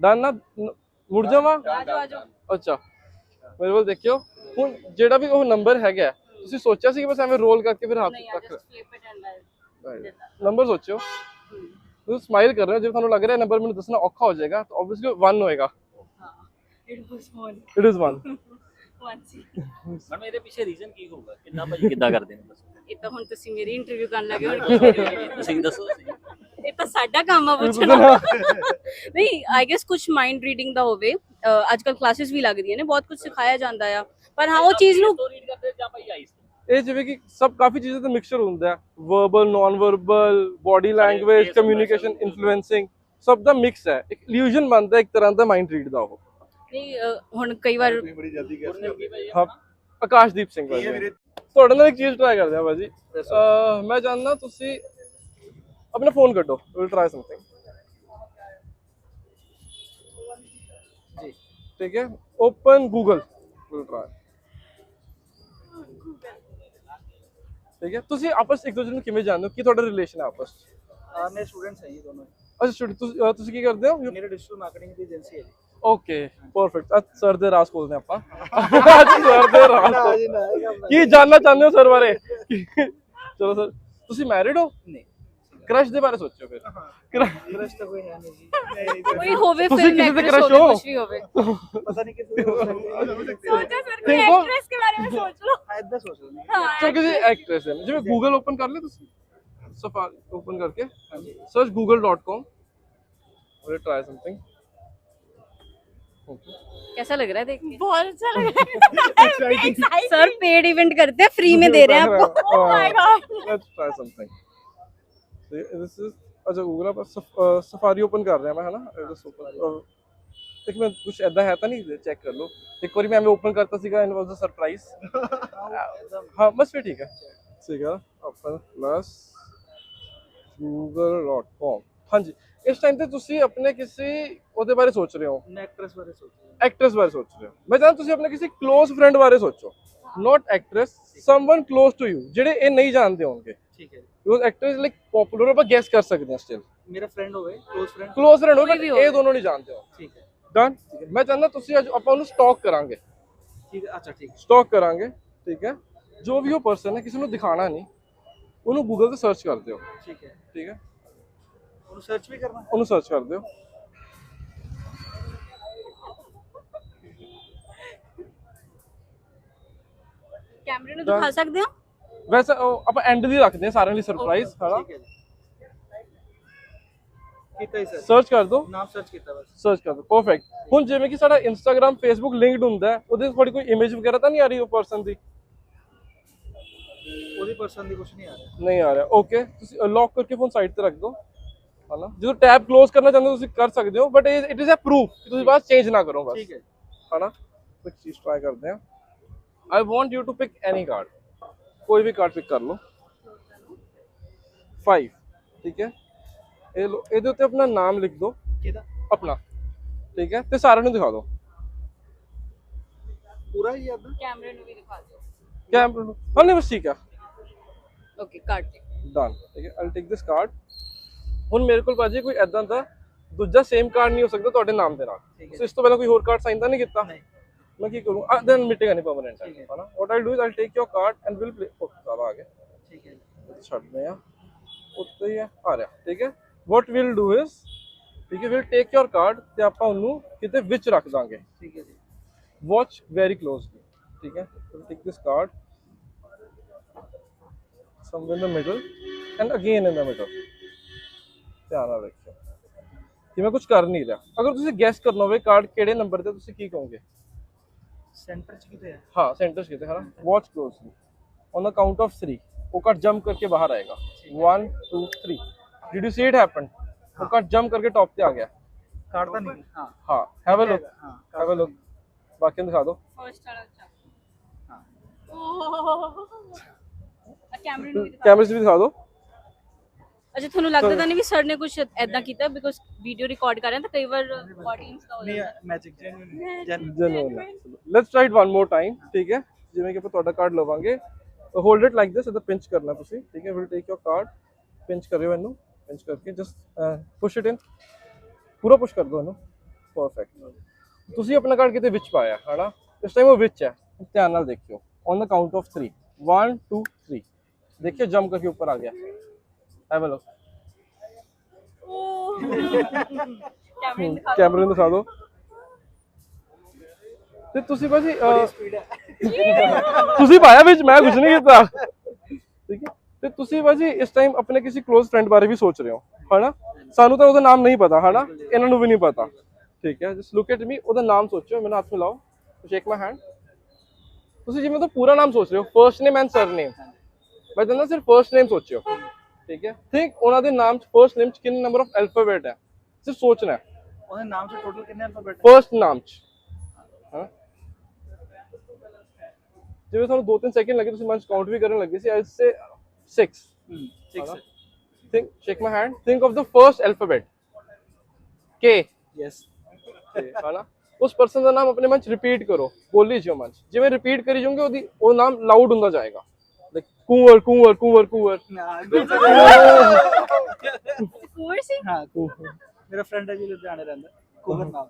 ਡਨ ਨਾ? ਨ- ਮੁੜ ਜਾਵਾਂ? ਆਜੋ ਆਜੋ ਅੱਛਾ। ਮੇਰੇ ਵੱਲ ਦੇਖਿਓ। ਹੁਣ ਜਿਹੜਾ ਵੀ ਉਹ ਨੰਬਰ ਹੈਗਾ ਤੁਸੀਂ ਸੋਚਿਆ ਸੀ ਕਿ ਬਸ ਐਵੇਂ ਰੋਲ ਕਰਕੇ ਫਿਰ ਹੱਥ ਤੱਕ ਨੰਬਰ ਸੋਚਿਓ। ਤੁਸੀਂ ਸਮਾਈਲ ਕਰ ਰਹੇ ਹੋ ਜੇ ਤੁਹਾਨੂੰ ਲੱਗ ਰਿਹਾ ਨੰਬਰ ਮੈਨੂੰ ਦੱਸਣਾ ਔਖਾ ਹੋ ਜਾਏਗਾ ਤਾਂ ਆਬਵੀਅਸਲੀ 1 ਹੋਏਗਾ। ਹਾਂ ਇਟ ਵਾਸ ਇਟ ਇਜ਼ 1 ਸੀ ਮੈਡਮ ਇਹਦੇ ਪਿੱਛੇ ਰੀਜ਼ਨ ਕੀ ਹੋਊਗਾ? ਕਿੰਨਾ ਭਾਈ ਕਿੱਦਾਂ ਕਰਦੇ ਨੇ ਦੱਸੋ? ਇਹ ਤਾਂ ਹੁਣ ਤੁਸੀਂ ਮੇਰੀ ਇੰਟਰਵਿਊ ਕਰਨ ਲੱਗੇ ਹੁਣ ਕੀ ਕਰੀਏ? ਤੁਸੀਂ ਦੱਸੋ ਤੁਸੀਂ ਇਹ ਤਾਂ ਸਾਡਾ ਕੰਮ ਆ ਪੁੱਛਣਾ ਨਹੀਂ ਆਈ ਗੈਸ ਕੁਝ ਮਾਈਂਡ ਰੀਡਿੰਗ ਦਾ ਹੋਵੇ। ਅਹ ਅੱਜ ਕੱਲ ਕਲਾਸਿਸ ਵੀ ਲੱਗਦੀਆਂ ਨੇ ਬਹੁਤ ਕੁਝ ਸਿਖਾਇਆ ਜਾਂਦਾ ਆ। ਪਰ ਹਾਂ ਉਹ ਚੀਜ਼ ਨੂੰ ਰੀਡ ਕਰਦੇ ਜਾਂ ਭਾਈ ਆਈਸ ਇਹ ਜਿਵੇਂ ਕਿ ਸਭ ਕਾਫੀ ਚੀਜ਼ਾਂ ਦਾ ਮਿਕਸਚਰ ਹੁੰਦਾ ਹੈ। Verbal non verbal body language communication influencing ਸਭ ਦਾ ਮਿਕਸ ਹੈ। ਇੱਕ ਇਲੂਜਨ ਬਣਦਾ ਹੈ ਇੱਕ ਤਰ੍ਹਾਂ ਦਾ ਮਾਈਂਡ ਰੀਡ ਦਾ ਉਹ। ਨਹੀਂ ਅਹ ਹੁਣ ਕਈ ਵਾਰ ਤੁਸੀਂ ਬੜੀ ਜਲਦੀ ਗੈਸ ਗੁਰਨੇ ਕੀ ਭਾਈ ਹਾਂ ਆਕਾਸ਼ਦੀਪ ਸਿੰਘ ਹੈ ਭਾਜੀ ਵੀਰੇ? ਤੁਹਾਡੇ ਨਾਲ ਇੱਕ ਚੀਜ਼ ਟਰਾਈ ਕਰਦੇ ਆ ਭਾਜੀ। ਅਹ ਮੈਂ ਜਾਣਦਾ ਤੁਸੀਂ ਆਪਣਾ ਫੋਨ ਕੱਢੋ ਵਿਲ ਟਰਾਈ ਸਮਥਿੰਗ ਜੀ। ਠੀਕ ਹੈ? ਓਪਨ ਗੂਗਲ ਵਿਲ ਟਰਾਈ ਠੀਕ ਹੈ? ਤੁਸੀਂ ਆਪਸ 'ਚ ਇੱਕ ਦੂਜੇ ਨੂੰ ਕਿਵੇਂ ਜਾਣਦੇ ਹੋ? ਕੀ ਤੁਹਾਡਾ ਰਿਲੇਸ਼ਨ ਹੈ ਆਪਸ 'ਚ? ਆ ਮੇਰੇ ਸਟੂਡੈਂਟਸ ਹੈ ਜੀ ਦੋਨੋਂ। ਅੱਛਾ ਸਟੂਡੈਂਟ ਤੁਸੀਂ ਅਹ ਤੁਸੀਂ ਕੀ ਕਰਦੇ ਹੋ? ਮੇਰੇ ਡਿਜੀਟਲ ਮਾਰਕੀਟਿੰਗ ਦੀ ਏਜੰਸੀ ਹੈ ਜੀ ਓਕੇ ਪਰਫੈਕਟ ਅੱਜ ਸਰ ਦੇ ਰਾਸ ਖੋਲਦੇ ਆਪਾਂ ਅੱਜ ਸਰ ਦੇ ਰਾਸ ਨਾ ਖੋਲ- ਜੀ ਨਾ ਇਹ ਕੰਮ ਕੀ ਜਾਨਣਾ ਚਾਹੁੰਦੇ ਹੋ ਸਰ ਬਾਰੇ ਚਲੋ ਸਰ ਤੁਸੀਂ ਮੈਰਿਡ ਹੋ ਨਹੀਂ ਕ੍ਰਸ਼ ਦੇ ਬਾਰੇ ਸੋਚੋ ਫਿਰ Crush- ਇੰਟਰਸਟ ਤਾਂ ਕੋਈ ਹੈ ਨਹੀਂ ਜੀ ਨਹੀਂ ਕੋਈ ਹੋਵੇ ਤੁਸੀਂ ਫਿਲਮ ਕਿਸੇ ਦੇ ਐਕਟ੍ਰੈਸ crush ਹੋਵੇ ਹੋ? ਕੁਝ ਵੀ ਹੋਵੇ ਪਤਾ ਨਹੀਂ ਕਿਸੇ ਹੋ ਸਕਦੀ ਸੋਚੋ ਸਰ ਕੋਈ Think of- ਐਕਟ੍ਰੈਸ ਕੇ ਬਾਰੇ ਵਿੱਚ ਸੋਚ ਲਓ ਹੈ ਇਦਾਂ ਸੋਚ ਲੈਂਦੇ ਚਲੋ ਕਿਸੇ ਐਕਟ੍ਰੈਸ ਹੈ ਜਿਵੇਂ ਗੂਗਲ ਓਪਨ ਕਰ ਲਿਆ ਤੁਸੀਂ ਸਫਾਰੀ ਓਪਨ ਕਰਕੇ ਹਾਂਜੀ सर्च google.com और ट्राई समथिंग कैसा लग रहा है देख के बहुत अच्छा लग रहा है सर पेड इवेंट करते हैं फ्री में दे रहे हैं आपको Oh my God. Let's try something this is अच्छा गूगल पर सफारी ओपन कर रहे हैं मैं है ना जस्ट ओपन ਇੱਕ ਮਿੰਟ ਕੁਝ ਐਦਾ ਹੈ ਤਾਂ ਨਹੀਂ ਚੈੱਕ ਕਰ ਲਓ ਇੱਕ ਵਾਰੀ ਮੈਂ ਐਵੇਂ ਓਪਨ ਕਰਤਾ ਸੀਗਾ ਐਂਡ ਵਾਸ ਅ ਸਰਪ੍ਰਾਈਜ਼ ਹਾਂ ਬਸ ਫਿਰ ਠੀਕ ਹੈ ਸੀਗਾ ਓਪਨ ਪਲੱਸ google.com ਹਾਂਜੀ ਇਸ ਟਾਈਮ ਤੇ ਤੁਸੀਂ ਆਪਣੇ ਕਿਸੇ ਉਹਦੇ ਬਾਰੇ ਸੋਚ ਰਹੇ ਹੋ ਐਕਟ੍ਰੈਸ ਬਾਰੇ ਸੋਚ ਰਿਹਾ ਐਕਟ੍ਰੈਸ ਬਾਰੇ ਸੋਚ ਰਹੇ ਹੋ ਮੈਂ ਚਾਹੁੰਦਾ ਤੁਸੀਂ ਆਪਣੇ ਕਿਸੇ ক্লোਜ਼ ਫਰੈਂਡ ਬਾਰੇ ਸੋਚੋ not actress someone close to you ਜਿਹੜੇ ਇਹ ਨਹੀਂ ਜਾਣਦੇ ਹੋਣਗੇ ਠੀਕ ਹੈ ਬਿਕੋਜ਼ ਐਕਟ੍ਰੈਸ ਲਾਈਕ ਪਪੂਲਰ ਆਪਾਂ ਗੈਸ ਕਰ ਸਕਦੇ ਹਾਂ ਸਟਿਲ ਮੇਰਾ ਫਰੈਂਡ ਹੋਵੇ ক্লোਜ਼ ਫਰੈਂਡ ক্লোਜ਼ ਫਰੈਂਡ ਹੋਵੇ ਇਹ ਦੋਨੋਂ ਨਹੀਂ ਜਾਣਦੇ ਹੋ ਠੀਕ ਹੈ ਡਨ ਮੈਂ ਚਾਹੁੰਦਾ ਤੁਸੀਂ ਅੱਜ ਆਪਾਂ ਉਹਨੂੰ ਸਟਾਕ ਕਰਾਂਗੇ ਠੀਕ ਹੈ ਅੱਛਾ ਠੀਕ ਸਟਾਕ ਕਰਾਂਗੇ ਠੀਕ ਹੈ ਜੋ ਵੀ ਉਹ ਪਰਸਨ ਹੈ ਕਿਸੇ ਨੂੰ ਦਿਖਾਣਾ ਨਹੀਂ ਉਹਨੂੰ ਗੂਗਲ ਤੇ ਸਰਚ ਕਰਦੇ ਹੋ ਠੀਕ ਹੈ ਠੀਕ ਹੈ ਉਹਨੂੰ ਸਰਚ ਵੀ ਕਰਨਾ ਉਹਨੂੰ ਕੈਮਰੇ ਨੂੰ ਦਿਖਾ ਸਕਦੇ ਹੋ? ਵੈਸੇ ਆਪਾਂ ਐਂਡ ਦੀ ਰੱਖਦੇ ਹਾਂ ਸਾਰਿਆਂ ਲਈ ਸਰਪ੍ਰਾਈਜ਼ ਸਾਰਾ। ਕੀਤਾ ਸਰਚ ਕਰ ਦਿਓ ਨਾਮ ਸਰਚ ਕੀਤਾ ਬਸ। ਸਰਚ ਕਰ ਦਿਓ ਪਰਫੈਕਟ ਹੁਣ ਜਿਵੇਂ ਕਿ ਸਾਡਾ ਇੰਸਟਾਗ੍ਰam ਫੇਸਬੁੱਕ ਲਿੰਕਡ ਹੁੰਦਾ ਉਹਦੇ 'ਚ ਤੁਹਾਡੀ ਕੋਈ ਇਮੇਜ ਵਗੈਰਾ ਤਾਂ ਨਹੀਂ ਆ ਰਹੀ ਉਹ ਪਰਸਨ ਦੀ? ਉਹਦੀ ਪਰਸਨ ਦੀ ਕੁਝ ਨਹੀਂ ਆ ਰਿਹਾ। ਨਹੀਂ ਆ ਰਿਹਾ। ਓਕੇ ਤੁਸੀਂ ਲੌਕ ਕਰਕੇ ਫੋਨ ਸਾਈਡ ਤੇ ਰੱਖ ਦਿਓ ਮਤਲਬ ਜਦੋਂ ਟੈਬ ক্লোਜ਼ ਕਰਨਾ ਚਾਹੁੰਦੇ ਤੁਸੀਂ ਕਰ ਸਕਦੇ ਹੋ but it is a proof ਕਿ ਤੁਸੀਂ ਬਸ ਚੇਂਜ ਨਾ ਕਰੋ ਬਸ। ਠੀਕ ਹੈ। ਹਨਾ? ਕੁਝ ਚੀਜ਼ ਟਰਾਈ ਕਰਦੇ ਆ I want you to pick any card ਕੋਈ ਵੀ ਕਾਰਡ ਪਿਕ ਕਰ ਲਓ। 5 ਠੀਕ ਹੈ? ਇਹ ਲੋ ਇਹਦੇ ਉੱਤੇ ਆਪਣਾ ਨਾਮ ਲਿਖ ਦਿਓ। ਕਿਹਦਾ? ਆਪਣਾ। ਠੀਕ ਹੈ? ਤੇ ਸਾਰਿਆਂ ਨੂੰ ਦਿਖਾ ਦਿਓ। ਪੂਰਾ ਹੀ ਅੱਧਾ ਕੈਮਰੇ ਨੂੰ ਵੀ ਦਿਖਾ ਦਿਓ। ਕੈਮਰੇ ਨੂੰ। ਹਾਂ ਨਹੀਂ ਬਸ ਠੀਕ ਆ ਓਕੇ ਕਾਰਡ ਡਨ ਠੀਕ ਹੈ? ਆਈ ਟੇਕ ਦਿਸ ਕਾਰਡ ਹੁਣ ਮੇਰੇ ਕੋਲ ਭਾਜੀ ਕੋਈ ਐਦਾਂ ਦਾ ਦੂਜਾ ਸੇਮ ਕਾਰਡ ਨਹੀਂ ਹੋ ਸਕਦਾ ਤੁਹਾਡੇ ਨਾਮ ਦੇ ਨਾਲ। ਸੋ ਇਸ ਤੋਂ ਪਹਿਲਾਂ ਕੋਈ ਹੋਰ ਕਾਰਡ ਸਾਈਨ ਤਾਂ ਨਹੀਂ ਕੀਤਾ? ਮੈਂ ਕੀ ਕਰੂੰ? ਆ ਦੈਨ ਮਿਟੇਗਾ ਨਹੀਂ ਪਰਮਨੈਂਟ ਹੈ। ਨਾ what I do is I take your card and will play ਉਹ ਸਾਰਾ ਆ ਗਿਆ। ਠੀਕ ਹੈ ਛੱਡਨੇ ਆ। ਉੱਤੇ ਹੀ ਆ। ਆ ਰਿਹਾ। ਠੀਕ ਹੈ? ਵਾਟ ਵਿਲ ਡੂ ਇਜ਼ ਠੀਕ ਹੈ ਵਿਲ ਟੇਕ ਯੋਰ ਕਾਰਡ ਤੇ ਆਪਾਂ ਉਹਨੂੰ ਕਿਤੇ ਵਿੱਚ ਰੱਖ ਦਾਂਗੇ। ਠੀਕ ਹੈ ਜੀ। ਵਾਚ ਵੈਰੀ ਕਲੋਜ਼ਲੀ ਠੀਕ ਹੈ? Take this card somewhere in the middle and again in the middle ਧਿਆਨ ਨਾਲ ਦੇਖਿਓ ਕਿ ਮੈਂ ਕੁਝ ਕਰ ਨਹੀਂ ਰਿਹਾ ਅਗਰ ਤੁਸੀਂ ਗੈਸ ਕਰਨਾ ਹੋਵੇ ਕਾਰਡ ਕਿਹੜੇ ਨੰਬਰ ਤੇ ਤੁਸੀਂ ਕੀ ਕਹੋਗੇ ਸੈਂਟਰ ਚ ਕਿਤੇ ਹੈ हाँ सेंटर कितने है ना watch closely on the count of three वो कार्ड जंप करके बाहर आएगा one two three did you see it happen वो कार्ड जंप करके टॉप पे आ गया ਕਾਰਡ ਤਾਂ ਨਹੀਂ ਹਾਂ हाँ हैव अ लुक ਹਾਂ हैव अ लुक बाकी दिखा दो ਫਰਸਟ ਵਾਲਾ ਚੱਕ ਹਾਂ ਆ ਕੈਮਰੇ ਨੂੰ ਵੀ ਦਿਖਾ कैमरे से भी दिखा दो ਅੱਛਾ ਤੁਹਾਨੂੰ ਲੱਗਦਾ ਤਾਂ ਨਹੀਂ ਵੀ ਸਰ ਨੇ ਕੁਝ ਐਦਾਂ ਕੀਤਾ? ਬਿਕੋਜ਼ ਵੀਡੀਓ ਰਿਕਾਰਡ ਕਰ ਰਹੇ ਹਾਂ ਤਾਂ ਕਈ ਵਾਰ ਆਡੀਅנס ਦਾ ਹੋ ਨਹੀਂ ਜਾਂਦਾ। Magic genuine genuine ਜਨੂਨ let's try it one more time ਠੀਕ ਹੈ? ਜਿਵੇਂ ਕਿ ਆਪਾਂ ਤੁਹਾਡਾ ਕਾਰਡ ਲਵਾਂਗੇ। ਹੋਲਡ ਇਟ ਲਾਈਕ ਦਿਸ ਇਹਦਾ ਪਿੰਚ ਕਰਨਾ ਤੁਸੀਂ ਠੀਕ ਹੈ? Will take your card pinch ਕਰਿਓ ਇਹਨੂੰ ਪਿੰਚ ਕਰਕੇ ਜਸਟ ਪੁਸ਼ ਇਟ ਇਨ ਪੂਰਾ ਪੁਸ਼ ਕਰ ਦਿਓ ਇਹਨੂੰ। ਪਰਫੈਕਟ ਤੁਸੀਂ ਆਪਣਾ ਕਾਰਡ ਕਿਤੇ ਵਿੱਚ ਪਾਇਆ ਹਨਾ? ਇਸ ਟਾਈਮ ਉਹ ਵਿੱਚ ਹੈ। ਧਿਆਨ ਨਾਲ ਦੇਖਿਓ। ਔਨ ਦਾ ਕਾਊਂਟ ਆਫ 3 1 2 3 ਦੇਖਿਓ ਜੰਪ ਕਰਕੇ ਉੱਪਰ ਆ ਗਿਆ। ਅ ਲੁੱਕ ਕੈਮਰੇ ਨੂੰ ਦਿਖਾ ਕੈਮਰੇ ਨੂੰ ਦਿਖਾ ਦਿਓ ਤੇ ਤੁਸੀਂ ਭਾਜੀ ਅਹ, ਸਪੀਡ ਹੈ। ਤੁਸੀਂ ਪਾਇਆ ਵਿੱਚ ਮੈਂ ਕੁਝ ਨਹੀਂ ਕੀਤਾ। ਠੀਕ ਹੈ? ਤੇ ਤੁਸੀਂ ਭਾਜੀ ਇਸ ਟਾਈਮ ਆਪਣੇ ਕਿਸੇ ক্লোਜ਼ ਫਰੈਂਡ ਬਾਰੇ ਵੀ ਸੋਚ ਰਹੇ ਹੋ ਹਨਾ? ਸਾਨੂੰ ਤਾਂ ਉਹਦਾ ਨਾਮ ਨਹੀਂ ਪਤਾ ਹਨਾ? ਇਹਨਾਂ ਨੂੰ ਵੀ ਨਹੀਂ ਪਤਾ। ਠੀਕ ਹੈ? ਜਸਟ ਲੁੱਕ ਐਟ ਮੀ ਉਹਦਾ ਨਾਮ ਸੋਚੋ ਮੈਨੂੰ ਹੱਥ ਮਿਲਾਓ। ਸ਼ੇਕ ਮਾਈ ਹੈਂਡ ਤੁਸੀਂ ਜਿਵੇਂ ਤਾਂ ਪੂਰਾ ਨਾਮ ਸੋਚ ਰਹੇ ਹੋ ਫਰਸਟ ਨੇਮ ਐਂਡ ਸਰਨੇਮ ਮੈਂ ਕਹਿੰਦਾ ਸਿਰਫ ਫਰਸਟ ਨੇਮ ਸੋਚਿਓ। ਠੀਕ ਹੈ? ਥਿੰਕ ਉਹਨਾਂ ਦੇ ਨਾਮ ਚ ਫਰਸਟ ਨੇਮ ਚ ਕਿੰਨੇ ਨੰਬਰ ਆਫ ਅਲਫਾਬੈਟ ਹੈ? ਸਿਰਫ ਸੋਚਣਾ ਹੈ। ਉਹਦੇ ਨਾਮ ਚ ਟੋਟਲ ਕਿੰਨੇ ਅਲਫਾਬੈਟ ਫਰਸਟ ਨਾਮ ਚ। ਹਾਂ। ਜਿਵੇਂ ਤੁਹਾਨੂੰ 2-3 ਸੈਕਿੰਡ ਲੱਗੇ ਤੁਸੀਂ ਮਨ ਕਾਊਂਟ ਵੀ ਕਰਨ ਲੱਗੇ ਸੀ I say 6 hmm 6 think shake my hand think of the first alphabet k yes ਹਨਾ? ਉਸ ਪਰਸਨ ਦਾ ਨਾਮ ਆਪਣੇ ਮਨ ਚ ਰਿਪੀਟ ਕਰੋ। ਬੋਲੀ ਜਿਓ ਮਨ ਜਿਵੇਂ ਰਿਪੀਟ ਕਰੀ ਜਾਓਗੇ ਉਹਦੀ ਉਹ ਨਾਮ ਲਾਊਡ ਹੁੰਦਾ ਜਾਏਗਾ। ਕੁੰਵਰ ਕੁੰਵਰ ਕੁੰਵਰ ਕੁੰਵਰ ਕੁੰਵਰ ਸੀ ਹਾਂ ਮੇਰਾ ਫਰੈਂਡ ਹੈ ਜੀ ਲੁਧਿਆਣੇ ਰਹਿੰਦਾ ਕੁਵਰ ਨਾਮ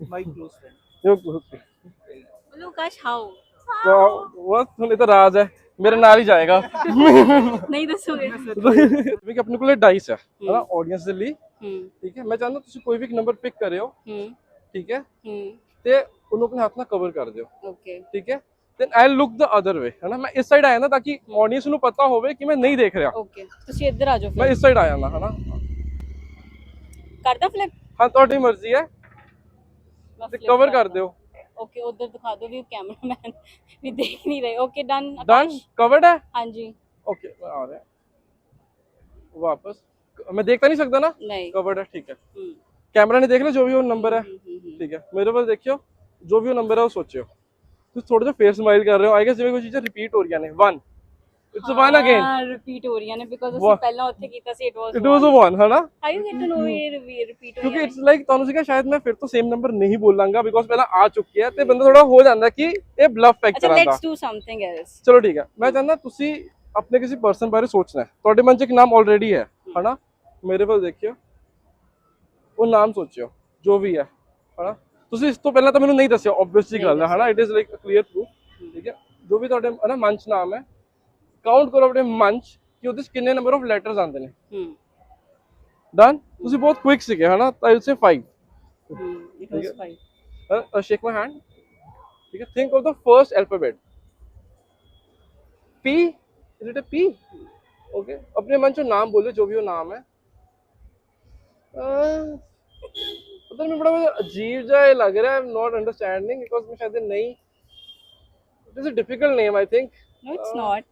ਮਾਈ ਕਲੋਜ਼ ਫਰੈਂਡ ਬੋਲੋ ਕਾਸ਼ ਹਾਊ ਉਹ ਤੁਹਾਨੂੰ ਤਾਂ ਰਾਜ ਹੈ ਮੇਰੇ ਨਾਲ ਹੀ ਜਾਏਗਾ ਨਹੀਂ ਦੱਸੋਗੇ ਜਿਵੇਂ ਕਿ ਆਪਣੇ ਕੋਲੇ ਡਾਈਸ ਹੈ ਹਨਾ ਆਡੀਅנס ਦੇ ਲਈ ਹੂੰ ਠੀਕ ਹੈ ਮੈਂ ਚਾਹੁੰਦਾ ਤੁਸੀਂ ਕੋਈ ਵੀ ਇੱਕ ਨੰਬਰ ਪਿਕ ਕਰਿਓ ਹੂੰ ਠੀਕ ਹੈ ਹੂੰ ਤੇ ਉਹਨੂੰ ਆਪਣੇ ਹੱਥ ਨਾਲ ਕਵਰ ਕਰ ਦਿਓ ਓਕੇ ਠੀਕ ਹੈ then I look the other way ਹਨਾ ਮੈਂ ਇਸ ਸਾਈਡ ਆਇਆ ਨਾ ਤਾਂ ਕਿ ਆਡੀਅנס ਨੂੰ ਪਤਾ ਹੋਵੇ ਕਿ ਮੈਂ ਨਹੀਂ ਦੇਖ ਰਿਹਾ ਓਕੇ ਤੁਸੀਂ ਇੱਧਰ ਆ ਜਾਓ ਮੈਂ ਇਸ ਸਾਈਡ ਆਇਆ ਨਾ ਹਨਾ ਕਰਦਾ ਫਲਿਪ ਹਾਂ ਤੁਹਾਡੀ ਮਰਜ਼ੀ ਹੈ ਕਵਰ ਕਰ ਦਿਓ ਓਕੇ ਉਧਰ ਦਿਖਾ ਦਿਓ ਵੀ ਕੈਮਰਾਮੈਨ ਵੀ ਦੇਖ ਨਹੀਂ ਰਹੇ ਓਕੇ ਡਨ ਡਨ ਕਵਰਡ ਹੈ ਹਾਂਜੀ ਓਕੇ ਆ ਰਿਹਾ ਵਾਪਸ मैं देखता नहीं सकता ना? नहीं। कवर्ड है ठीक है। कैमरा ने देख लो जो भी वो नंबर है। ठीक है। मेरे पास देखियो जो भी वो नंबर है वो सोचियो। ਤੁਸੀਂ ਥੋੜਾ ਜਿਹਾ ਫੇਰ ਸਮਾਈਲ ਕਰ ਰਹੇ ਹੋ ਆਈ ਗੈਸ ਜਿਵੇਂ ਕੋਈ ਚੀਜ਼ਾਂ ਰਿਪੀਟ ਹੋ ਰਹੀਆਂ ਨੇ 1 ਇਟਸ ਵਨ ਅਗੇਨ ਰਿਪੀਟ ਹੋ ਰਹੀਆਂ ਨੇ ਬਿਕੋਜ਼ ਅਸੀਂ ਪਹਿਲਾਂ ਉੱਥੇ ਕੀਤਾ ਸੀ it was it was one ਹਨਾ hi you get to know ਇਹ ਰਿਪੀਟ ਕਿਉਂਕਿ ਇਟਸ ਲਾਈਕ ਤੁਹਾਨੂੰ ਸੀਗਾ ਸ਼ਾਇਦ ਮੈਂ ਫਿਰ ਤੋਂ ਸੇਮ ਨੰਬਰ ਨਹੀਂ ਬੋਲਾਂਗਾ ਬਿਕੋਜ਼ ਪਹਿਲਾਂ ਆ ਚੁੱਕੀ ਹੈ ਤੇ ਬੰਦਾ ਥੋੜਾ ਹੋ ਜਾਂਦਾ ਕਿ ਇਹ ਬਲਫ ਫੈਕਟ ਕਰਾਂਦਾ ਅੱਛਾ ਲੈਟਸ ਡੂ ਸਮਥਿੰਗ ਐਲਸ ਚਲੋ ਠੀਕ ਹੈ ਮੈਂ ਚਾਹੁੰਦਾ ਤੁਸੀਂ ਆਪਣੇ ਕਿਸੇ ਪਰਸਨ ਬਾਰੇ ਸੋਚਣਾ ਹੈ ਤੁਹਾਡੇ ਮਨ 'ਚ ਇੱਕ ਨਾਮ ਆਲਰੇਡੀ ਹੈ ਹਨਾ ਮੇਰੇ ਕੋਲ ਦੇਖਿਓ ਉਹ ਨਾਮ ਸੋਚਿਓ ਜੋ ਵੀ ਹੈ ਹਨਾ ਤੁਸੀਂ ਇਸ ਤੋਂ ਪਹਿਲਾਂ ਤਾਂ ਮੈਨੂੰ ਨਹੀਂ ਦੱਸਿਆ ਆਬਵੀਅਸਲੀ ਗੱਲ ਹੈ ਹਨਾ it is like a clear proof ਠੀਕ ਹੈ ਜੋ ਵੀ ਤੁਹਾਡੇ ਹਨਾ ਮਨ 'ਚ ਨਾਮ ਹੈ ਕਾਊਂਟ ਕਰੋ ਆਪਣੇ ਮਨ 'ਚ ਕਿ ਉਹਦੇ 'ਚ ਕਿੰਨੇ ਨੰਬਰ ਆਫ ਲੈਟਰਸ ਆਉਂਦੇ ਨੇ ਹੂੰ ਡਨ ਤੁਸੀਂ ਬਹੁਤ ਕੁਇਕ ਸੀਗੇ ਹਨਾ ਤਾਂ ਇਲ ਸੇ 5 ਹੂੰ it was fine uh, shake my hand. You can think of the first alphabet. P. Is it a P? Okay. अपने मन से नाम बोले जो भी वो नाम है तो फिर मैं बड़ा मुझे अजीब सा लग रहा है I am not understanding because मैं शायद नहीं it is a difficult name I think no it's not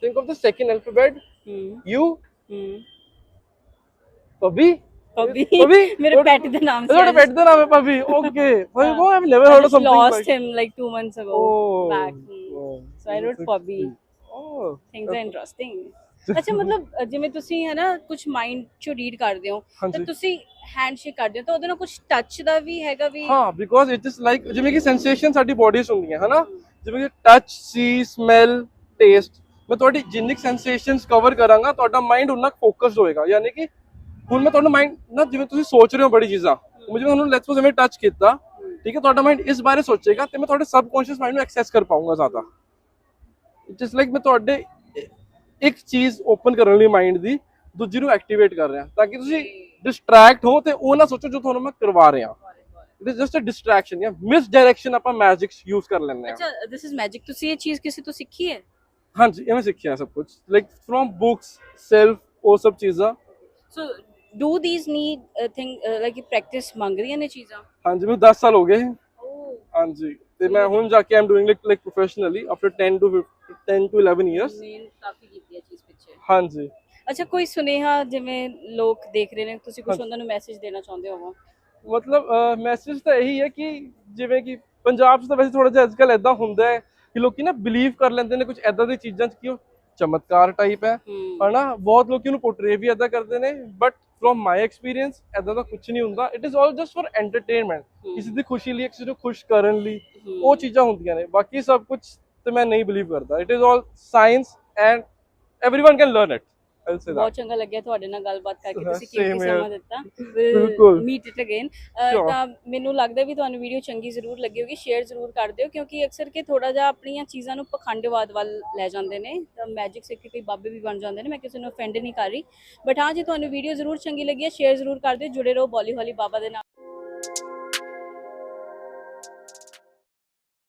think of the second alphabet. Hmm. U. Hmm. Pabi. Pabi. Pabi. Mere pet da naam se. Your pet da naam hai Pabi. Okay. Pabi yeah. I've never heard of something. lost like... him like two months ago. Oh. Back. Hmm. Oh. So I wrote Pabi. Oh. Things okay. are interesting. ਅੱਛਾ ਮਤਲਬ ਜਿਵੇਂ ਤੁਸੀਂ ਹੈ ਨਾ ਕੁਝ mind ਚੋਂ read ਕਰਦੇ ਹੋ ਤਾਂ ਹਾਂਜੀ। ਤੁਸੀਂ ਹੈਂਡਸ਼ੇਕ ਕਰਦੇ ਹੋ ਤਾਂ ਉਹਦੇ ਨਾਲ ਕੁਝ ਟੱਚ ਦਾ ਵੀ ਹੈਗਾ ਵੀ ਹਾਂ ਬਿਕੋਜ਼ ਇਟ ਇਜ਼ ਲਾਈਕ ਜਿਵੇਂ ਕਿ ਸੈਂਸੇਸ਼ਨ ਸਾਡੀ ਬੋਡੀ 'ਚ ਹੁੰਦੀਆਂ ਹਨਾ? ਜਿਵੇਂ ਕਿ ਟੱਚ ਸੀ ਸਮੈਲ ਟੇਸਟ ਮੈਂ ਤੁਹਾਡੀ ਜਿੰਨੀ ਸੈਂਸੇਸ਼ਨਸ ਕਵਰ ਕਰਾਂਗਾ ਤੁਹਾਡਾ ਮਾਈਂਡ ਉਨਾ ਫੋਕਸਡ ਹੋਏਗਾ। ਯਾਨੀ ਕਿ ਹੁਣ ਮੈਂ ਤੁਹਾਡਾ ਮਾਈਂਡ ਨਾ ਜਿਵੇਂ ਤੁਸੀਂ ਸੋਚ ਰਹੇ ਹੋ ਬੜੀ ਚੀਜ਼ਾਂ ਮੁਝੇ ਤੁਹਾਨੂੰ ਲੈਟਸ ਮੈਂ ਟੱਚ ਕੀਤਾ ਠੀਕ ਹੈ ਤੁਹਾਡਾ ਮਾਈਂਡ ਇਸ ਬਾਰੇ ਸੋਚੇਗਾ ਤੇ ਮੈਂ ਤੁਹਾਡੇ ਸਬਕੌਂਸ਼ੀਅਸ ਮਾਈਂਡ ਨੂੰ ਐਕਸੈਸ ਕਰ ਪਾਉਂਗਾ ਜ਼ਿਆਦਾ। ਇਟ ਇਜ਼ ਲਾਈਕ ਮੈਂ ਤੁਹਾਡੇ ਇੱਕ ਚੀਜ਼ ਓਪਨ ਕਰਨ ਲਈ ਮਾਈਂਡ ਦੀ ਦੂਜੀ ਨੂੰ ਐਕਟੀਵੇਟ ਕਰ ਰਿਹਾ। ਤਾਂ ਕਿ ਤੁਸੀਂ ਡਿਸਟਰੈਕਟ ਹੋ ਤੇ ਉਹ ਨਾ ਸੋਚੋ ਜੋ ਤੁਹਾਨੂੰ ਮੈਂ ਕਰਵਾ ਰਿਹਾ। It is just a distraction ਜਾਂ ਮਿਸ ਡਾਇਰੈਕਸ਼ਨ ਆਪਾਂ ਮੈਜਿਕਸ ਯੂਜ਼ ਕਰ ਲੈਂਦੇ ਆ ਅੱਛਾ ਦਿਸ ਇਜ਼ ਮੈਜਿਕ ਤੁਸੀਂ ਇਹ ਚੀਜ਼ ਕਿਸੇ ਤੋਂ ਸਿੱਖੀ ਹੈ? ਹਾਂਜੀ ਐਵੇਂ ਸਿੱਖਿਆ ਸਭ ਕੁਝ ਲਾਈਕ ਫਰੋਮ ਬੁక్స్ ਸੈਲਫ ਉਹ ਸਭ ਚੀਜ਼ਾਂ। So do these need thing like practice ਮੰਗਦੀਆਂ ਨੇ ਚੀਜ਼ਾਂ? ਹਾਂਜੀ ਮੈਨੂੰ 10 ਸਾਲ ਹੋ ਗਏ। ਹਾਂਜੀ ਤੇ ਮੈਂ ਹੁਣ ਜਾ ਕੇ I'm doing like like professionally after 10 to 10 to 11 years ਹਾਂਜੀ। ਅੱਛਾ ਕੋਈ ਸੁਨੇਹਾ ਜਿਵੇਂ ਲੋਕ ਦੇਖ ਰਹੇ ਨੇ ਤੁਸੀਂ ਕੁਝ। ਉਹਨਾਂ ਨੂੰ ਮੈਸੇਜ ਦੇਣਾ ਚਾਹੁੰਦੇ ਹੋ ਮਤਲਬ ਮੈਸੇਜ ਤਾਂ ਇਹੀ ਹੈ ਕਿ ਜਿਵੇਂ ਕਿ ਪੰਜਾਬ 'ਚ ਤਾਂ ਵੈਸੇ ਥੋੜਾ ਜਿਹਾ ਅੱਜਕੱਲ ਐਦਾਂ ਹੁੰਦਾ ਹੈ ਕਿ ਲੋਕੀ ਨਾ ਬਿਲੀਵ ਕਰ ਲੈਂਦੇ ਨੇ ਕੁਝ ਐਦਾਂ ਦੀ ਚੀਜ਼ਾਂ 'ਚ ਕਿ ਉਹ ਚਮਤਕਾਰ ਟਾਈਪ ਹੈ। ਹੂੰ। ਹਨਾ? ਬਹੁਤ ਲੋਕੀ ਉਹਨੂੰ ਪੋਰਟਰੇ ਵੀ ਐਦਾਂ ਕਰਦੇ ਨੇ ਬਟ ਫਰੋਮ ਮਾਈ ਐਕਸਪੀਰੀਅੰਸ ਐਦਾਂ ਦਾ ਕੁਝ ਨਹੀਂ ਹੁੰਦਾ। It is all just for entertainment ਕਿਸੇ ਦੀ ਖੁਸ਼ੀ ਲਈ ਕਿਸੇ ਨੂੰ ਖੁਸ਼ ਕਰਨ ਲਈ ਉਹ ਚੀਜ਼ਾਂ ਹੁੰਦੀਆਂ ਨੇ। ਬਾਕੀ ਸਭ ਕੁਝ ਤੇ ਮੈਂ ਨਹੀਂ ਬਿਲੀਵ ਕਰਦਾ। It is all science and Everyone can learn it I will say ਬਹੁਤ दैट ਚੰਗਾ ਲੱਗਿਆ ਤੁਹਾਡੇ ਨਾਲ ਗੱਲਬਾਤ ਕਰਕੇ ਹਾਂ, ਤੁਸੀਂ ਕੀਮਤੀ same here. ਸਮਾਂ ਦਿੱਤਾ ਬਿਲਕੁਲ। Meet it again Sure. ਤਾਂ ਮੈਨੂੰ ਲੱਗਦਾ ਵੀ ਤੁਹਾਨੂੰ ਵੀਡੀਓ ਚੰਗੀ ਜ਼ਰੂਰ ਲੱਗੀ ਹੋਗੀ ਸ਼ੇਅਰ ਜ਼ਰੂਰ ਕਰ ਦਿਓ ਕਿਉਂਕਿ ਅਕਸਰ ਕਿ ਥੋੜਾ ਜਿਹਾ ਆਪਣੀਆਂ ਚੀਜ਼ਾਂ ਨੂੰ ਪਖੰਡਵਾਦ ਵੱਲ ਲੈ ਜਾਂਦੇ ਨੇ ਤਾਂ ਮੈਜਿਕ ਸਿੱਖ ਕੇ ਕਈ ਬਾਬੇ ਵੀ ਬਣ ਜਾਂਦੇ ਨੇ ਮੈਂ ਕਿਸੇ ਨੂੰ ਅਫੈਂਡ ਨਹੀਂ ਕਰ ਰਹੀ ਬਟ ਹਾਂ ਜੇ ਤੁਹਾਨੂੰ ਵੀਡੀਓ ਜ਼ਰੂਰ ਚੰਗੀ ਲੱਗੀ ਹੈ ਸ਼ੇਅਰ ਜ਼ਰੂਰ ਕਰ ਦਿਓ ਜੁੜੇ ਰਹੋ ਬੋਲੀ ਹੌਲੀ ਬਾਬਾ ਦੇ ਨਾਲ